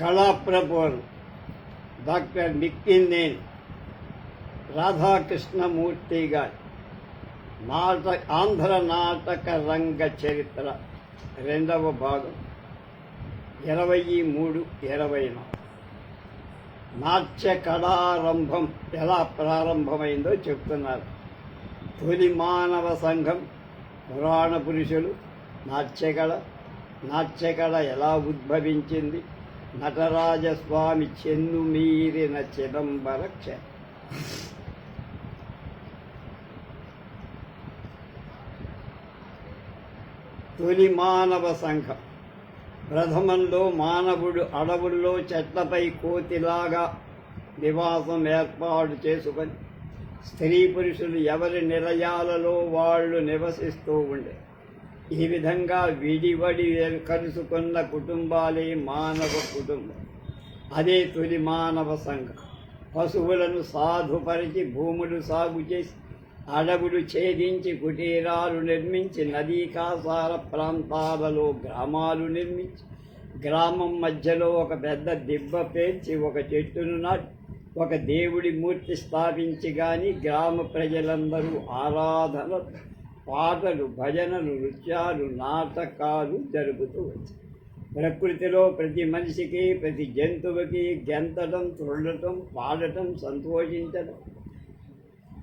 కళాప్రభువులు doctor నిక్కినేని Radhakrishnamurthy గారి. నాట ఆంధ్ర నాటక రంగ చరిత్ర రెండవ భాగం. ఇరవై మూడు ఇరవై నాలుగు. నాట్య కళారంభం ఎలా ప్రారంభమైందో చెప్తున్నారు. తొలి మానవ సంఘం పురాణ పురుషులు నాట్యకళ. నాట్యకళ ఎలా ఉద్భవించింది? నటరాజస్వామి చెన్ను మీరిన చిదంబర క్ష తొలి మానవ సంఘం. ప్రథమంలో మానవుడు అడవుల్లో చెట్లపై కోతిలాగా నివాసం ఏర్పాటు చేసుకొని స్త్రీ పురుషులు ఎవరి నిలయాలలో వాళ్ళు నివసిస్తూ ఉండే ఈ విధంగా విడివడి కలుసుకున్న కుటుంబాలే మానవ కుటుంబం. అదే తొలి మానవ సంఘం. పశువులను సాధుపరిచి భూములు సాగు చేసి అడవులు ఛేదించి కుటీరాలు నిర్మించి నదీ కాసార ప్రాంతాలలో గ్రామాలు నిర్మించి గ్రామం మధ్యలో ఒక పెద్ద దిబ్బ పేర్చి ఒక చెట్టును నాటి ఒక దేవుడి మూర్తి స్థాపించి కానీ గ్రామ ప్రజలందరూ ఆరాధన పాటలు భజనలు నృత్యాలు నాటకాలు జరుపుతూ వచ్చాయి. ప్రకృతిలో ప్రతి మనిషికి ప్రతి జంతువుకి గెంతడం త్రుళ్ళటం పాడటం సంతోషించడం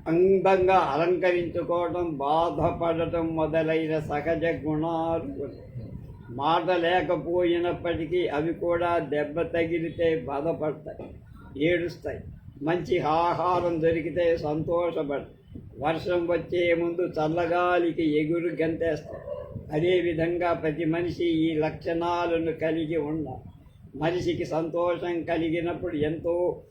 అందంగా అలంకరించుకోవటం బాధపడటం మొదలైన సహజ గుణాలు మాట లేకపోయినప్పటికీ అవి కూడా దెబ్బ తగిలితే బాధపడతాయి ఏడుస్తాయి. మంచి ఆహారం దొరికితే సంతోషపడతాయి. వర్షం వచ్చే ముందు చల్లగాలికి ఎగురు గంతేస్తాం. అదేవిధంగా ప్రతి మనిషి ఈ లక్షణాలను కలిగి ఉన్న మనిషికి సంతోషం కలిగినప్పుడు ఎంతో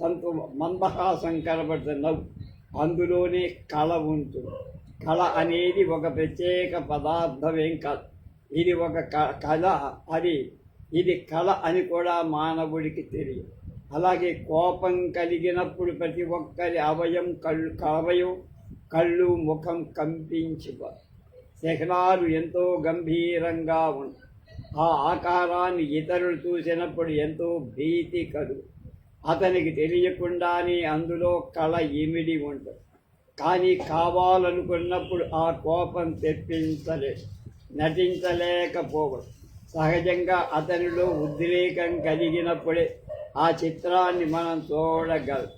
సంతో మందహాసం కనబడుతుంది నవ్వు. అందులోనే కళ ఉంటుంది. కళ అనేది ఒక ప్రత్యేక పదార్థమేం కాదు. ఇది ఒక క- కళ అది ఇది కళ అని కూడా మానవుడికి తెలియదు. అలాగే కోపం కలిగినప్పుడు ప్రతి ఒక్కరి అవయం కళ్ళు అవయం కళ్ళు ముఖం కంపించిపో శిఖరాలు ఎంతో గంభీరంగా ఉంటాయి ఆ ఆకారాన్ని ఇతరులు చూసినప్పుడు ఎంతో భీతి కలుగు అతనికి తెలియకుండానే అందులో కళ ఇమిడి ఉంటుంది కానీ కావాలనుకున్నప్పుడు ఆ కోపం తెప్పించలే నటించలేకపోవడం. సహజంగా అతనిలో ఉద్రేకం కలిగినప్పుడే ఆ చిత్రాన్ని మనం చూడగలం.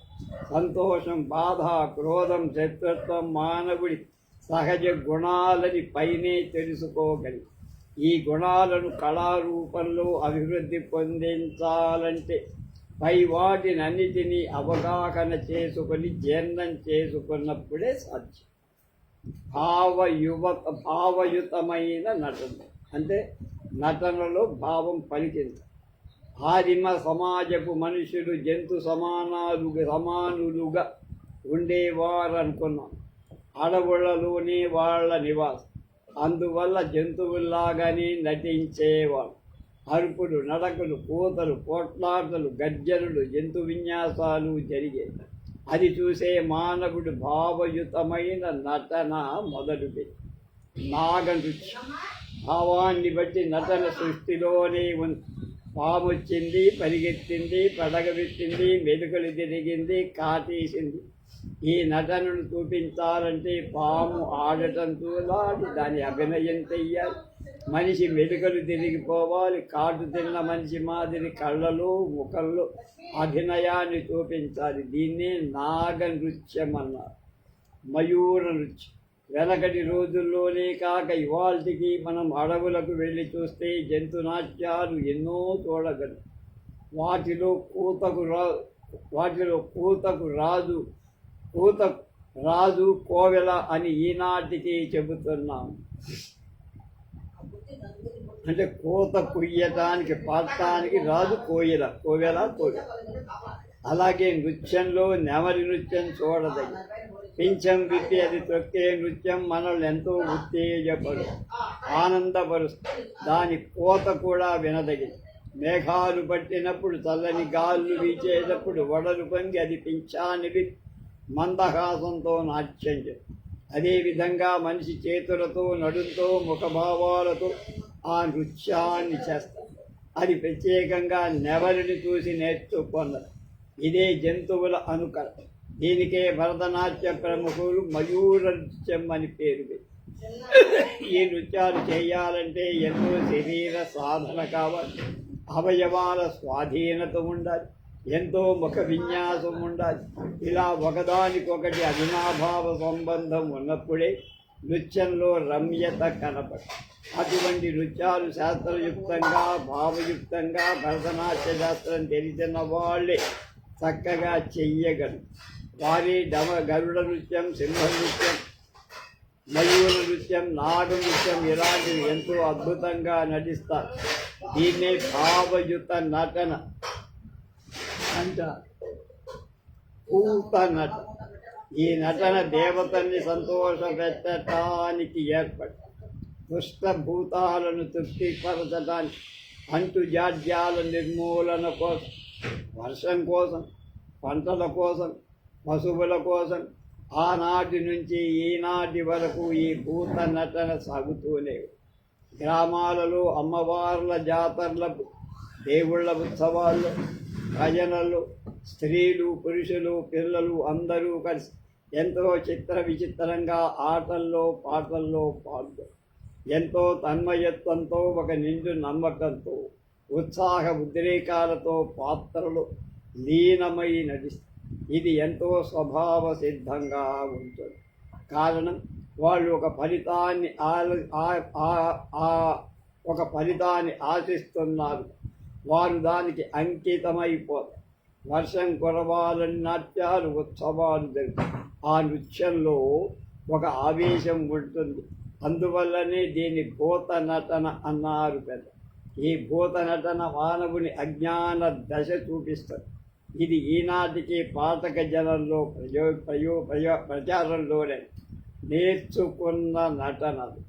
సంతోషం బాధ క్రోధం శత్రుత్వం మానవుడి సహజ గుణాలని పైనే తెలుసుకోగలి. ఈ గుణాలను కళారూపంలో అభివృద్ధి పొందించాలంటే పై వాటినన్నిటినీ అవగాహన చేసుకొని జీర్ణం చేసుకున్నప్పుడే సాధ్యం. భావయువత భావయుతమైన నటన. అంటే నటనలో భావం పలికింది. ఆదిమ సమాజపు మనుషులు జంతు సమానాలుగా సమానులుగా ఉండేవారు అనుకున్నాం అడవులలోనే వాళ్ళ నివాసం. అందువల్ల జంతువుల్లాగానే నటించేవారు అరుపులు నడకలు కూతలు పోట్లాటలు గర్జనులు జంతు విన్యాసాలు జరిగేవి. అది చూసే మానవుడు భావయుతమైన నటన మొదలుపెట్టి నాగనృత్యం. భావాన్ని బట్టి నటన సృష్టిలోనే ఉంది. పాము వచ్చింది పరిగెత్తింది పడగబెట్టింది మెలుకలు తిరిగింది కాటేసింది ఈ నటనను చూపించాలంటే పాము ఆడటం చూడాలి దాని అభినయం చెయ్యాలి. మనిషి మెలుకలు తిరిగిపోవాలి. కాటు తిన్న మనిషి మాదిరి కళ్ళలో ముఖంలో అభినయాన్ని చూపించాలి. దీన్నే నాగ నృత్యం అన్నారు. మయూర నృత్యం. వెనకటి రోజుల్లోనే కాక ఇవాళకి మనం అడవులకు వెళ్ళి చూస్తే జంతునాట్యాలు ఎన్నో చూడగలం. వాటిలో కూతకు రా వాటిలో కూతకు రాజు కూత రాజు కోవెల అని ఈనాటికి చెబుతున్నాము అంటే కోత కుయ్యటానికి పాడటానికి రాజు కోయల కోవెల కోవెల. అలాగే నృత్యంలో నెమరి నృత్యం చూడదగి పింఛం విప్పి అది తొక్కే నృత్యం మనల్ని ఎంతో ఉత్తేజపరు ఆనందపరుస్తుంది. దాని కోత కూడా వినదగింది మేఘాలు పట్టినప్పుడు చల్లని గాళ్ళు వీచేటప్పుడు వడలు పొంగి అది పింఛాన్ని విప్పి మందహాసంతో నాట్యం చేస్తుంది. అదేవిధంగా మనిషి చేతులతో నడుంతో ముఖభావాలతో ఆ నృత్యాన్ని చేస్తారు అది ప్రత్యేకంగా నెవరిని చూసి నేర్చుకున్నది ఇదే జంతువుల అనుకరణ. దీనికే భరతనాట్య ప్రముఖులు మయూర నృత్యం అని పేరు ఈ నృత్యాలు చేయాలంటే ఎంతో శరీర సాధన కావాలి. అవయవాల స్వాధీనత ఉండాలి. ఎంతో ముఖ విన్యాసం ఉండాలి. ఇలా ఒకదానికొకటి అభినాభావ సంబంధం ఉన్నప్పుడే నృత్యంలో రమ్యత కనపడు అటువంటి నృత్యాలు శాస్త్రయుక్తంగా భావయుక్తంగా భరతనాట్య శాస్త్రం తెలిసిన వాళ్ళే చక్కగా చెయ్యగలరు. వారి డమ గరుడ నృత్యం సింహ నృత్యం మయూర నృత్యం నాడు నృత్యం ఇలాంటివి ఎంతో అద్భుతంగా నటిస్తారు. దీన్నే భావయుత నటన అంటారు పూత నట. ఈ నటన దేవతల్ని సంతోషపెట్టడానికి ఏర్పడి దుష్టభూతాలను తృప్తిపరచడానికి అంటుజాడ్యాల నిర్మూలన కోసం వర్షం కోసం పంటల కోసం పశువుల కోసం ఆనాటి నుంచి ఈనాటి వరకు ఈ భూత నటన సాగుతూనే గ్రామాలలో అమ్మవార్ల జాతరలకు దేవుళ్ళ ఉత్సవాల్లో భజనలు స్త్రీలు పురుషులు పిల్లలు అందరూ కలిసి ఎంతో చిత్ర విచిత్రంగా ఆటల్లో పాటల్లో పాడు ఎంతో తన్మయత్వంతో ఒక నిండు నమ్మకంతో ఉత్సాహ ఉద్రేకాలతో పాత్రలు లీనమై నటిస్తారు ఇది ఎంతో స్వభావ సిద్ధంగా ఉంటుంది. కారణం వాళ్ళు ఒక ఫలితాన్ని ఆ- ఒక ఫలితాన్ని ఆశిస్తున్నారు. వారు దానికి అంకితమైపోతారు. వర్షం కురవాలని నాట్యాలు ఉత్సవాలు జరుగుతాయి ఆ నృత్యంలో ఒక ఆవేశం ఉంటుంది. అందువల్లనే దీన్ని భూత నటన అన్నారు పెద్ద. ఈ భూత నటన మానవుని అజ్ఞాన దశ చూపిస్తుంది. ఇది ఈనాటికి పాతక జనంలో ప్రయో ప్రయో ప్రయో ప్రచారంలోనే నేర్చుకున్న నటనలు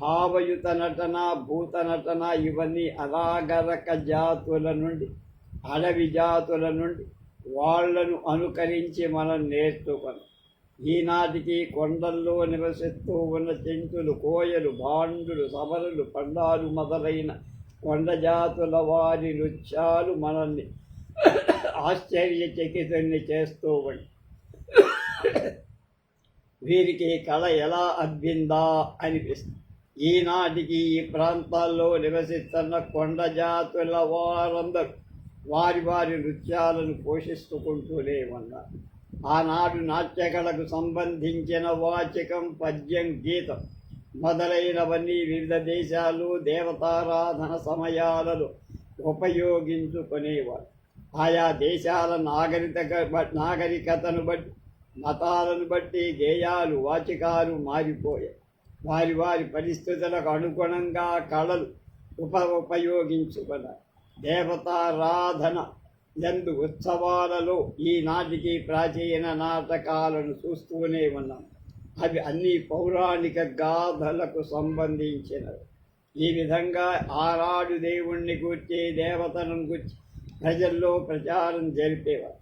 భావయుత నటన భూత నటన ఇవన్నీ అరాగరక జాతుల నుండి అడవి జాతుల నుండి వాళ్ళను అనుకరించి మనం నేర్చుకున్నాం. ఈనాటికి కొండల్లో నివసిస్తూ ఉన్న చెంచులు కోయలు బాండులు సబరులు పండాలు మొదలైన కొండ జాతుల వారి నృత్యాలు మనల్ని ఆశ్చర్యచకితుల్ని చేస్తూ ఉంటాయి వీరికి కళ ఎలా అద్భిందా అనిపిస్తుంది. ఈనాటికి ఈ ప్రాంతాల్లో నివసిస్తున్న కొండ జాతుల వారందరూ వారి వారి నృత్యాలను పోషిస్తుకుంటూనే ఉన్నారు. ఆనాడు నాట్యకళకు సంబంధించిన వాచకం పద్యం గీతం మొదలైనవన్నీ వివిధ దేశాలు దేవతారాధన సమయాలలో ఉపయోగించుకునేవారు. ఆయా దేశాల నాగరిక నాగరికతను బట్టి మతాలను బట్టి గేయాలు వాచికాలు మారిపోయాయి. వారి వారి పరిస్థితులకు అనుగుణంగా కళలు ఉప ఉపయోగించుకున్న దేవతారాధన ఎందు ఉత్సవాలలో ఈనాటికి ప్రాచీన నాటకాలను చూస్తూనే ఉన్నాం. అవి అన్ని పౌరాణిక గాథలకు సంబంధించినవి. ఈ విధంగా ఆరాడు దేవుణ్ణి కూర్చి దేవతలను గుర్చి ప్రజల్లో ప్రచారం జరిపేవారు.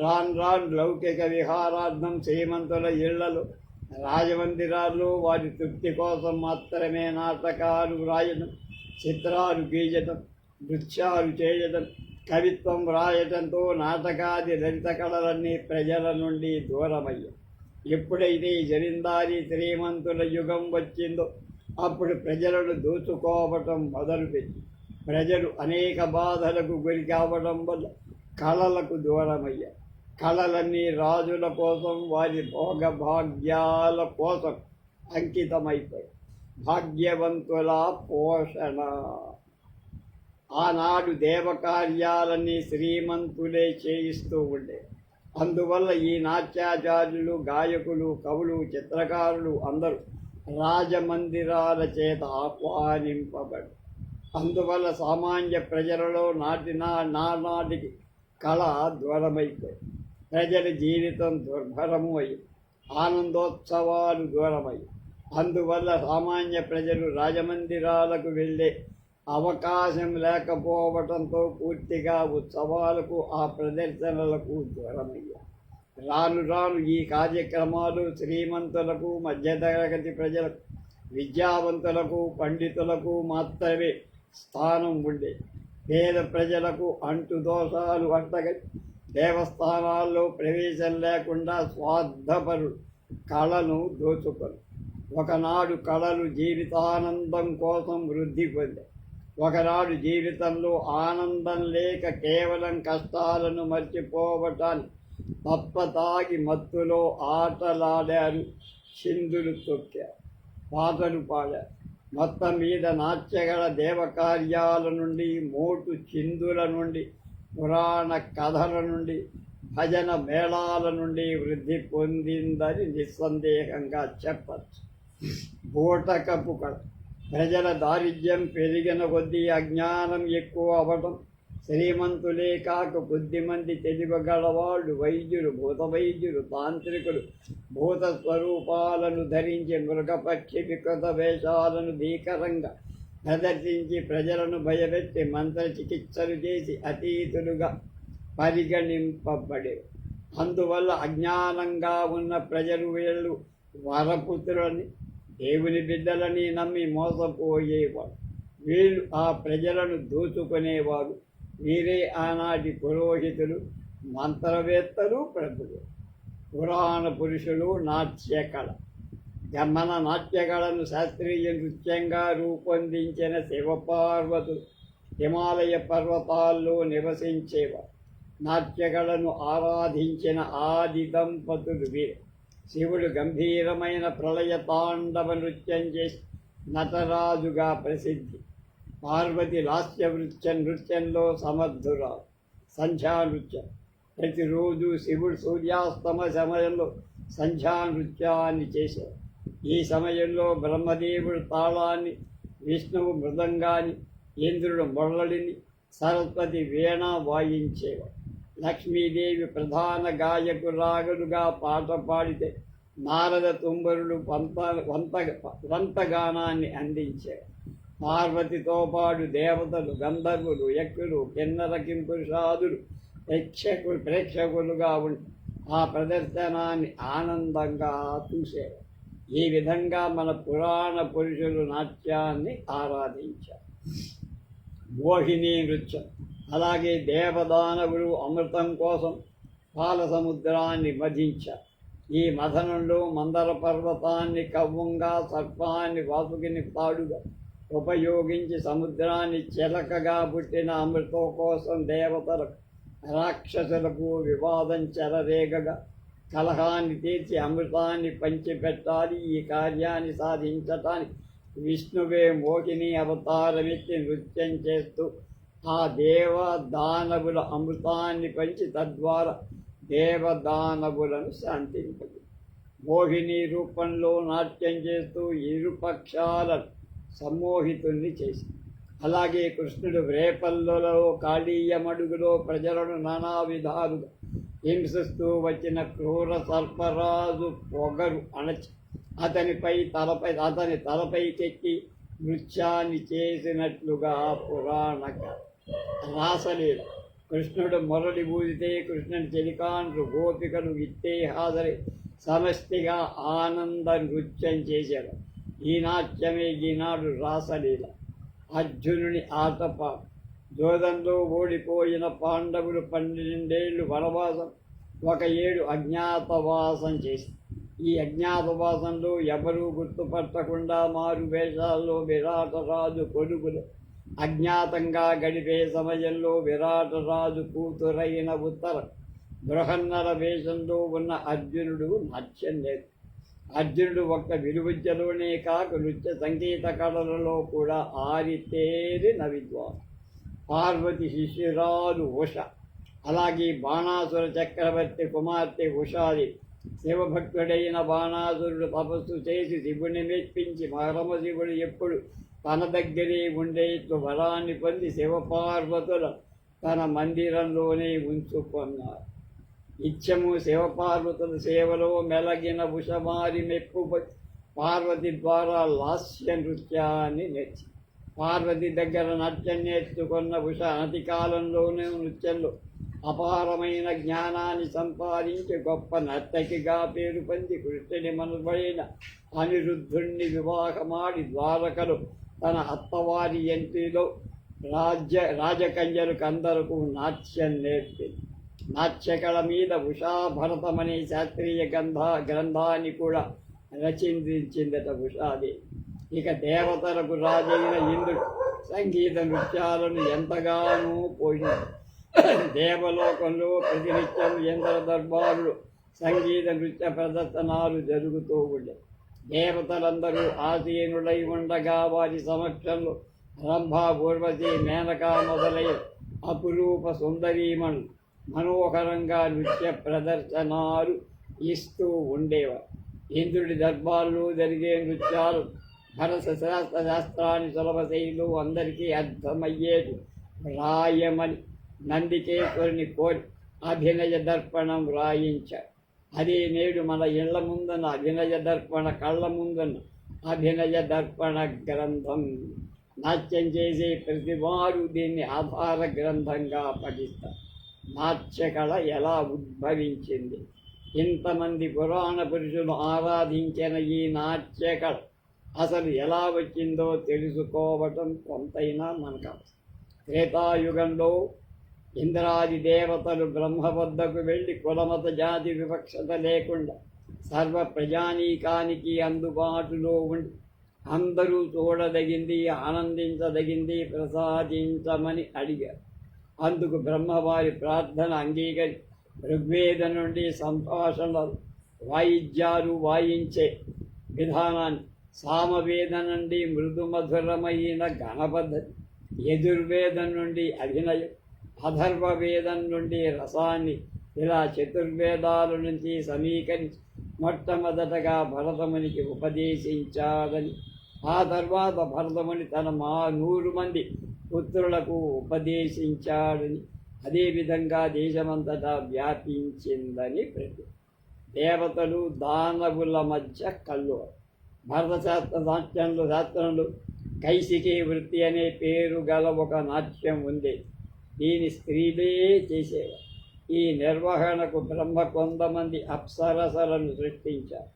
రాన్ రాన్ లౌకిక విహారార్థం శ్రీమంతుల ఇళ్ళలో రాజమందిరాల్లో వారి తృప్తి కోసం మాత్రమే నాటకాలు రాయడం చిత్రాలు గీయటం నృత్యాలు చేయడం కవిత్వం రాయటంతో నాటకాది లలిత కళలన్నీ ప్రజల నుండి దూరమయ్యాయి. ఎప్పుడైతే ఈ జమీందారీ శ్రీమంతుల యుగం వచ్చిందో అప్పుడు ప్రజలను దోచుకోవటం మొదలుపెట్టి ప్రజలు అనేక బాధలకు గురి కావడం వల్ల కళలకు దూరమయ్యారు కళలన్నీ రాజుల కోసం వారి భోగ భాగ్యాల కోసం అంకితమైపోయాయి. భాగ్యవంతుల పోషణ. ఆనాడు దేవకార్యాలన్నీ శ్రీమంతులే చేయిస్తూ ఉండే. అందువల్ల ఈ నాట్యాచార్యులు గాయకులు కవులు చిత్రకారులు అందరూ రాజమందిరాల చేత ఆహ్వానింపబడి అందువల్ల సామాన్య ప్రజలలో నాటిన నానాటికి కళ దూరమైపోయి ప్రజల జీవితం దుర్భరము అయ్యి ఆనందోత్సవాలు దూరమయ్యి అందువల్ల సామాన్య ప్రజలు రాజమందిరాలకు వెళ్ళే అవకాశం లేకపోవడంతో పూర్తిగా ఉత్సవాలకు ఆ ప్రదర్శనలకు దూరమయ్యారు రాను రాను ఈ కార్యక్రమాలు శ్రీమంతులకు మధ్యతరగతి ప్రజలకు విద్యావంతులకు పండితులకు మాత్రమే స్థానం ఉండే. పేద ప్రజలకు అంటు దోషాలు అంటగ దేవస్థానాల్లో ప్రవేశం లేకుండా స్వార్థపరు కళను దోచుకొని. ఒకనాడు కళలు జీవితానందం కోసం వృద్ధి పొందాయి ఒకనాడు జీవితంలో ఆనందం లేక కేవలం కష్టాలను మర్చిపోవటాన్ని తప్ప తాగి మత్తులో ఆటలాడారు సింధులు తొక్కారు. పాటలు పాడారు. మొత్తం మీద నాట్యగల దేవకార్యాల నుండి మోటు చిందుల నుండి పురాణ కథల నుండి భజన మేళాల నుండి వృద్ధి పొందిందని నిస్సందేహంగా చెప్పచ్చు. బూటకపు కథ. ప్రజల దారిద్ర్యం పెరిగిన కొద్దీ అజ్ఞానం ఎక్కువ అవ్వడం శ్రీమంతులే కాక కొద్దిమంది తెలివగలవాళ్ళు వైద్యులు భూత వైద్యులు తాంత్రికులు భూత స్వరూపాలను ధరించి మృగపక్షి వికృత వేషాలను భీకరంగా ప్రదర్శించి ప్రజలను భయపెట్టి మంత్ర చికిత్సలు చేసి అతీతులుగా పరిగణింపబడేవి అందువల్ల అజ్ఞానంగా ఉన్న ప్రజలు వీళ్ళు వరపుత్రులని దేవుని బిడ్డలని నమ్మి మోసపోయేవారు. వీళ్ళు ఆ ప్రజలను దోచుకునేవారు. వీరే ఆనాటి పురోహితులు మంత్రవేత్తలు ప్రభులు పురాణ పురుషులు నాట్యకళ. గమన నాట్యకళను శాస్త్రీయ నృత్యంగా రూపొందించిన శివపార్వతులు హిమాలయ పర్వతాల్లో నివసించేవారు. నాట్యకళను ఆరాధించిన ఆది దంపతులు వీరు. శివుడు గంభీరమైన ప్రళయ తాండవ నృత్యం చేసి నటరాజుగా ప్రసిద్ధి పార్వతి లాస్య నృత్య నృత్యంలో సమర్థురా సంధ్యా నృత్యం. ప్రతిరోజు శివుడు సూర్యాస్తమ సమయంలో సంధ్యా నృత్యాన్ని చేశారు ఈ సమయంలో బ్రహ్మదేవుడు తాళాన్ని విష్ణువు మృదంగాన్ని ఇంద్రుడు మురళిని సరస్వతి వీణ వాయించేవారు లక్ష్మీదేవి ప్రధాన గాయకురాగులుగా పాట పాడితే నారద తుంబరుడు వంత వంత వంతగానాన్ని అందించారు పార్వతితో పాటు దేవతలు గంధర్వులు యక్షులు కిన్నర కింపురుషాదులు ప్రేక్షకులు ప్రేక్షకులుగా ఉండి ఆ ప్రదర్శనాన్ని ఆనందంగా చూసేవారు. ఈ విధంగా మన పురాణ పురుషులు నాట్యాన్ని ఆరాధించారు. మోహిని నృత్యం. అలాగే దేవదానవులు అమృతం కోసం పాల సముద్రాన్ని మధించారు ఈ మథనంలో మందర పర్వతాన్ని కవ్వంగా సర్పాన్ని వాసుకిని పాడుగా ఉపయోగించి సముద్రాన్ని చిలకగా పుట్టిన అమృతం కోసం దేవతలకు రాక్షసులకు వివాదం చెలరేగగా కలహాన్ని తీర్చి అమృతాన్ని పంచిపెట్టాలి. ఈ కార్యాన్ని సాధించటానికి విష్ణువే మోహిని అవతారమెత్తి నృత్యం చేస్తూ ఆ దేవ దానవుల అమృతాన్ని పంచి తద్వారా దేవదానవులను శాంతింపదు మోహిని రూపంలో నాట్యం చేస్తూ ఇరుపక్షాలను సమ్మోహితుల్ని చేసి. అలాగే కృష్ణుడు రేపల్లలో కాళీయమడుగులో ప్రజలను నానా విధాలుగా హింసిస్తూ వచ్చిన క్రూర సర్పరాజు పొగరు అణచి అతనిపై తలపై అతని తలపై చెక్కి నృత్యాన్ని చేసినట్లుగా పురాణ రాసలేదు. కృష్ణుడు మురళి బూదితే కృష్ణుని చెలికాండ్రు గోపికలు ఇట్టే హాజరై సమష్టిగా ఆనంద నృత్యం చేశారు. ఈ నాట్యమే ఈనాడు రాసలీల. అర్జునుని ఆటపాట జోదంలో ఓడిపోయిన పాండవులు పన్నెండేళ్ళు వనవాసం ఒక ఏడు అజ్ఞాతవాసం చేసి ఈ అజ్ఞాతవాసంలో ఎవరూ గుర్తుపట్టకుండా మారు వేషాల్లో విరాటరాజు కొడుకులు. అజ్ఞాతంగా గడిపే సమయంలో విరాటరాజు కూతురైన ఉత్తర బృహన్నర వేషంలో ఉన్న అర్జునుడు నాట్యం లేదు అర్జునుడు ఒక్క విలువిద్యలోనే కాక నృత్య సంగీత కళలలో కూడా ఆరితేరిన విద్వాన్ పార్వతి శిశిరాలు ఉష. అలాగే బాణాసుర చక్రవర్తి కుమార్తె ఉషాది. శివభక్తుడైన బాణాసురుడు తపస్సు చేసి శివుని మెప్పించి పరమశివుడు ఎప్పుడు తన దగ్గరే ఉండే వరాన్ని పొంది శివపార్వతుల తన మందిరంలోనే ఉంచుకున్నారు. ఇచ్చము శివపార్వతుల సేవలో మెలగిన ఉషమారి మెప్పు పార్వతి ద్వారా లాస్య నృత్యాన్ని నేర్చి. పార్వతి దగ్గర నాట్యం నేర్చుకున్న ఉష అనతి కాలంలోనే నృత్యంలో అపారమైన జ్ఞానాన్ని సంపాదించి గొప్ప నర్తకిగా పేరు పొంది కృష్ణుని మనబడిన అనిరుద్ధుణ్ణి వివాహమాడి ద్వారకలు తన అత్తవారి ఎంట్రీలో రాజ్య రాజకన్యలకు అందరకు నాట్యం నేర్పింది. నాట్యకళ మీద ఉషా భరతమనే శాస్త్రీయ గ్రంథ గ్రంథాన్ని కూడా రచించిందట ఉషాది ఇక దేవతలకు రాజైన ఇంద్రుడు సంగీత నృత్యాలను ఎంతగానో పోషించాడు. దేవలోకంలో ప్రతినిత్యం ఇంద్ర దర్బారులు సంగీత నృత్య ప్రదర్శనాలు జరుగుతూ ఉండే. దేవతలందరూ ఆసీనులై ఉండగా వారి సమక్షంలో రంభా ఊర్వశి మేనక మొదలైన అపురూప సుందరీమణులు మనోహరంగా నృత్య ప్రదర్శనాలు ఇస్తూ ఉండేవారు ఇంద్రుడి దర్బార్లో జరిగే నృత్యాలు భరత శాస్త్ర శాస్త్రాన్ని సులభ శైలు అందరికీ అర్థమయ్యేది. రాయమని నందికేశ్వరుని కోరి అభినయ దర్పణం రాయించారు అది నేడు మన ఇళ్ళ ముందున్న అభినయ దర్పణ కళ్ళ ముందున్న అభినయ దర్పణ గ్రంథం. నాట్యం చేసే ప్రతివారు దీన్ని ఆధార గ్రంథంగా పఠిస్తారు. నాట్యకళ ఎలా ఉద్భవించింది ఇంతమంది పురాణ పురుషులు ఆరాధించిన ఈ నాట్యకళ అసలు ఎలా వచ్చిందో తెలుసుకోవటం కొంతైనా మనకు అవసరం. త్రేతాయుగంలో ఇంద్రాది దేవతలు బ్రహ్మ వద్దకు వెళ్ళి కులమత జాతి వివక్షత లేకుండా సర్వ ప్రజానీకానికి అందుబాటులో ఉండి అందరూ చూడదగింది ఆనందించదగింది ప్రసాదించమని అడిగారు అందుకు బ్రహ్మవారి ప్రార్థన అంగీకరి ఋగ్వేదం నుండి సంభాషణలు వాయిద్యాలు వాయించే విధానాన్ని సామవేద నుండి మృదుమధురమైన గణపద్ధతి యజుర్వేదం నుండి అభినయం అధర్వవేదం నుండి రసాన్ని ఇలా చతుర్వేదాల నుంచి సమీకరించి మొట్టమొదటగా భరతమునికి ఉపదేశించాడని ఆ తర్వాత భరతముని తన మా నూరు మంది పుత్రులకు ఉపదేశించాడని అదేవిధంగా దేశమంతటా వ్యాపించిందని ప్రతి దేవతలు దానవుల మధ్య కళ్ళు భరత శాస్త్ర నాట్యంలో శాస్త్రంలో కైసికే వృత్తి అనే పేరు గల ఒక నాట్యం ఉంది. దీని స్త్రీలే చేసేవారు. ఈ నిర్వహణకు బ్రహ్మ కొంతమంది అప్సరసలను సృష్టించారు.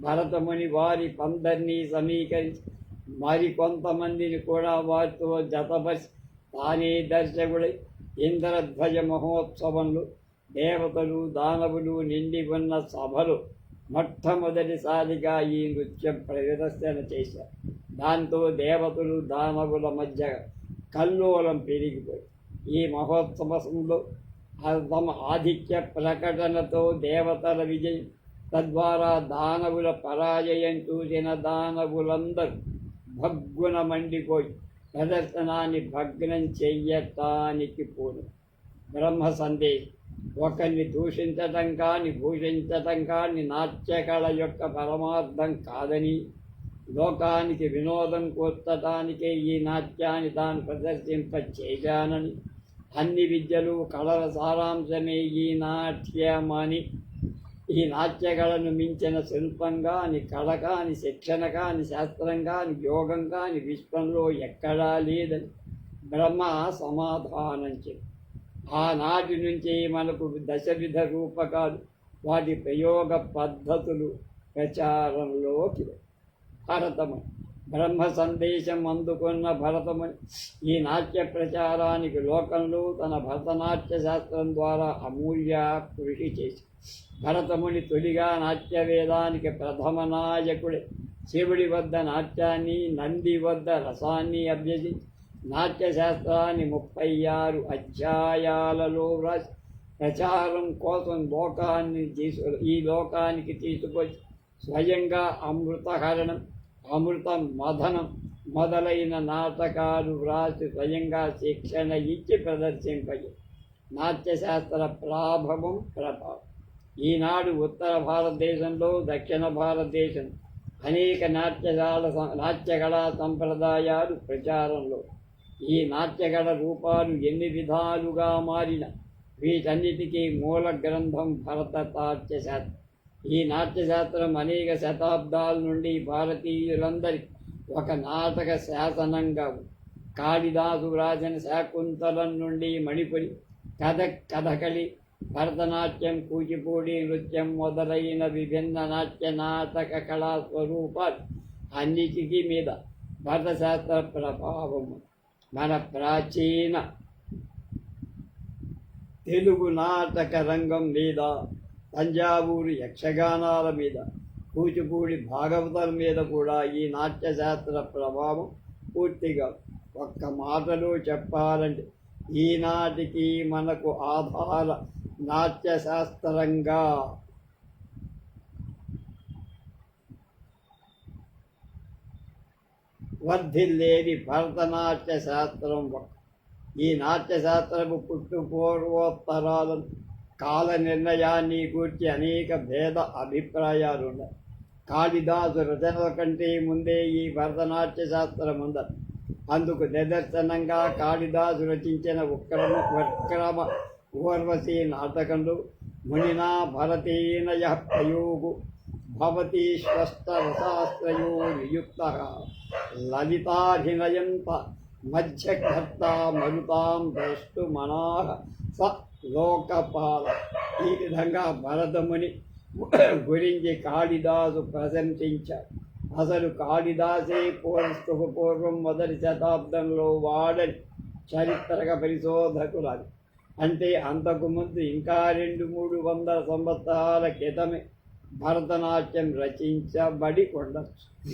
భరతముని వారి కొందరినీ సమీకరించి మరి కొంతమందిని కూడా వారితో జతపరిచి తానే దర్శకుడై ఇంద్రధ్వజ మహోత్సవంలో దేవతలు దానవులు నిండి ఉన్న సభలు మొట్టమొదటిసారిగా ఈ నృత్యం ప్రదర్శన చేశారు. దాంతో దేవతలు దానవుల మధ్య కల్లోలం పెరిగిపోయి ఈ మహోత్సవంలో తమ ఆధిక్య ప్రకటనతో దేవతల విజయం తద్వారా దానవుల పరాజయం చూసిన దానవులందరూ భగ్గున మండిపోయి ప్రదర్శనాన్ని భగ్నం చెయ్యటానికి పోను. బ్రహ్మ సందేశం ఒకరిని దూషించటం కానీ భూషించటం కానీ నాట్యకళ యొక్క పరమార్థం కాదని లోకానికి వినోదం కూర్చటానికే ఈ నాట్యాన్ని తాను ప్రదర్శింప చేశానని అన్ని విద్యలు కళల సారాంశమే ఈ నాట్యమని ఈ నాట్యకళను మించిన శిల్పం కాని కళ కాని శిక్షణ కాని శాస్త్రం కాని యోగం కాని విశ్వంలో ఎక్కడా లేదని బ్రహ్మ సమాధానం చెప్పి. ఆనాటి నుంచి మనకు దశవిధ రూపకాలు వాటి ప్రయోగ పద్ధతులు ప్రచారంలోకి భారతమై బ్రహ్మ సందేశం అందుకున్న భరతముని ఈ నాట్య ప్రచారానికి లోకంలో తన భరతనాట్య శాస్త్రం ద్వారా అమూల్య కృషి చేసి భరతముని తొలిగా నాట్య వేదానికి ప్రథమ నాయకుడే. శివుడి వద్ద నాట్యాన్ని నంది వద్ద రసాన్ని అభ్యసించి నాట్యశాస్త్రాన్ని ముప్పై ఆరు అధ్యాయాలలో వ్రాసి ప్రచారం కోసం లోకాన్ని తీసు ఈ లోకానికి తీసుకొచ్చి స్వయంగా అమృతహరణం అమృతం మథనం మొదలైన నాటకాలు వ్రాసి స్వయంగా శిక్షణ ఇచ్చి ప్రదర్శింపజే. నాట్యశాస్త్ర ప్రాభవం ప్రభావం. ఈనాడు ఉత్తర భారతదేశంలో దక్షిణ భారతదేశం అనేక నాట్యశాల సం- నాట్యకళా సంప్రదాయాలు ప్రచారంలో. ఈ నాట్యకళ రూపాలు ఎన్ని విధాలుగా మారిన వీటన్నిటికీ మూల గ్రంథం భరత నాట్యశాస్త్రం ఈ నాట్యశాస్త్రం అనేక శతాబ్దాల నుండి భారతీయులందరి ఒక నాటక శాసనంగా కాళిదాసు రాసిన శాకుంతలం నుండి మణిపురి కథ కథకళి భరతనాట్యం కూచిపూడి నృత్యం మొదలైన విభిన్న నాట్య నాటక కళా స్వరూపాలు అన్నిటికీ మీద భరతశాస్త్ర ప్రభావము మన ప్రాచీన తెలుగు నాటక రంగం మీద తంజావూరు యక్షగానాల మీద కూచిపూడి భాగవతాల మీద కూడా ఈ నాట్యశాస్త్ర ప్రభావం పూర్తిగా ఒక్క మాటలో చెప్పాలంటే ఈనాటికి మనకు ఆధార నాట్యశాస్త్రంగా. వర్ధిల్లేని భరతనాట్య శాస్త్రం ఈ నాట్యశాస్త్రము పుట్టుపూర్వోత్తరాలను కాల నిర్ణయాన్ని గూర్చి అనేక భేద అభిప్రాయాలు ఉన్నాయి కాళిదాసు రచనల కంటే ముందే ఈ భరతనాట్య శాస్త్రం ఉందని అందుకు నిదర్శనంగా కాళిదాసు రచించిన ఉక్రమ విక్రమ ఊర్వశి నాటకంలో మునినా భరతీనయ ప్రయోగు భవతి స్వస్థరసాస్త్రయో నియుక్త లలితాభినయంత మధ్యకర్త మరుతాం ద్రష్టు మనాహ స లోకపాల. ఈ విధంగా భరతముని గురించి కాళిదాసు ప్రశంసించారు అసలు కాళిదాసే పూర్వస్తుకు పూర్వం మొదటి శతాబ్దంలో వాడని చరిత్రక పరిశోధకురాలు అంటే అంతకుముందు ఇంకా రెండు మూడు వందల సంవత్సరాల క్రితమే భరతనాట్యం రచించబడి ఉండొచ్చు.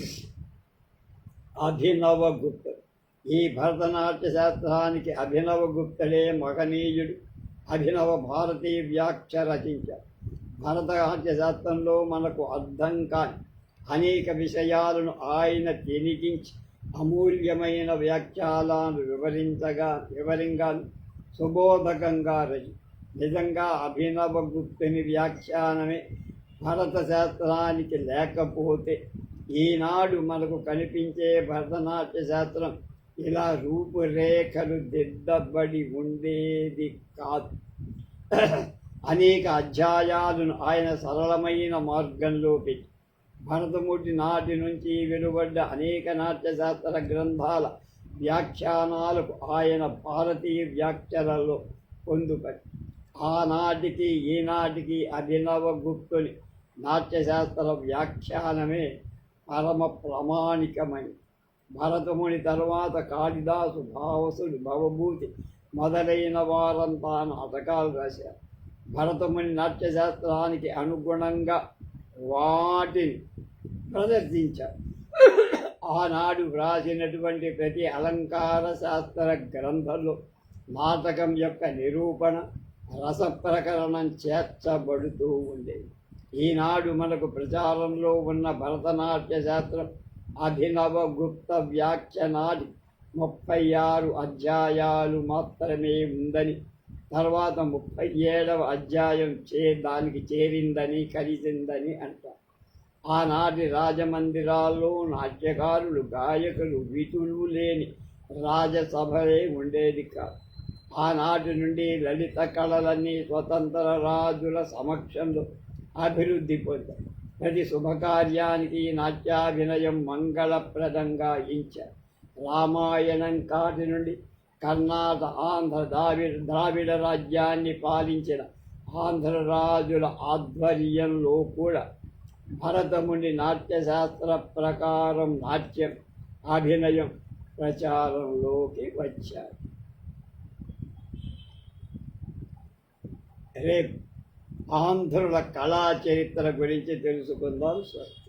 అభినవ గుప్తుడు. ఈ భరతనాట్య శాస్త్రానికి అభినవ గుప్తుడే మహనీయుడు. అభినవ భారతీయ వ్యాఖ్య రచించారు భరతనాట్య శాస్త్రంలో మనకు అర్థం కాని అనేక విషయాలను ఆయన తినిగించి అమూల్యమైన వ్యాఖ్యాలను వివరించగా వివరంగా సుబోధకంగా రచి. నిజంగా అభినవ గుప్తుని వ్యాఖ్యానమే భరత శాస్త్రానికి లేకపోతే ఈనాడు మనకు కనిపించే భరతనాట్య శాస్త్రం ఇలా రూపురేఖలు దిద్దబడి ఉండేది కాదు. అనేక అధ్యాయాలను ఆయన సరళమైన మార్గంలో పెట్టి భరతమూర్తి నాటి నుంచి వెలువడ్డ అనేక నాట్యశాస్త్ర గ్రంథాల వ్యాఖ్యానాలకు ఆయన భారతీయ వ్యాఖ్యలలో పొందుపడి ఆనాటికి ఈనాటికి అభినవ గుప్తుని నాట్యశాస్త్ర వ్యాఖ్యానమే పరమ ప్రామాణికమైంది భరతముని తర్వాత కాళిదాసు భావసుడు భవభూతి మొదలైన వారంతా నాటకాలు రాశారు. భరతముని నాట్యశాస్త్రానికి అనుగుణంగా వాటిని ప్రదర్శించారు. ఆనాడు వ్రాసినటువంటి ప్రతి అలంకార శాస్త్ర గ్రంథంలో నాటకం యొక్క నిరూపణ రస ప్రకరణం చేర్చబడుతూ ఉండేది. ఈనాడు మనకు ప్రచారంలో ఉన్న భరతనాట్య శాస్త్రం అభినవ గుప్త వ్యాఖ్యనాది ముప్పై ఆరు అధ్యాయాలు మాత్రమే ఉందని తర్వాత ముప్పై ఏడవ అధ్యాయం చే దానికి చేరిందని కలిసిందని అంటారు ఆనాటి రాజమందిరాల్లో నాట్యకారులు గాయకులు విధులు లేని రాజసభలే ఉండేది కాదు ఆనాటి నుండి లలిత కళలన్నీ స్వతంత్ర రాజుల సమక్షంలో అభివృద్ధి పొందాయి. ప్రతి శుభకార్యానికి నాట్యాభినయం మంగళప్రదంగా ఇచ్చారు రామాయణం కాటి నుండి కర్ణాటక ఆంధ్ర ద్రావిడ ద్రావిడ రాజ్యాన్ని పాలించిన ఆంధ్ర రాజుల ఆధ్వర్యంలో కూడా భరతముని నాట్యశాస్త్ర ప్రకారం నాట్యం అభినయం ప్రచారంలోకి వచ్చారు. రేపు ఆంధ్రుల కళా చరిత్ర గురించి తెలుసుకుందాం సార్.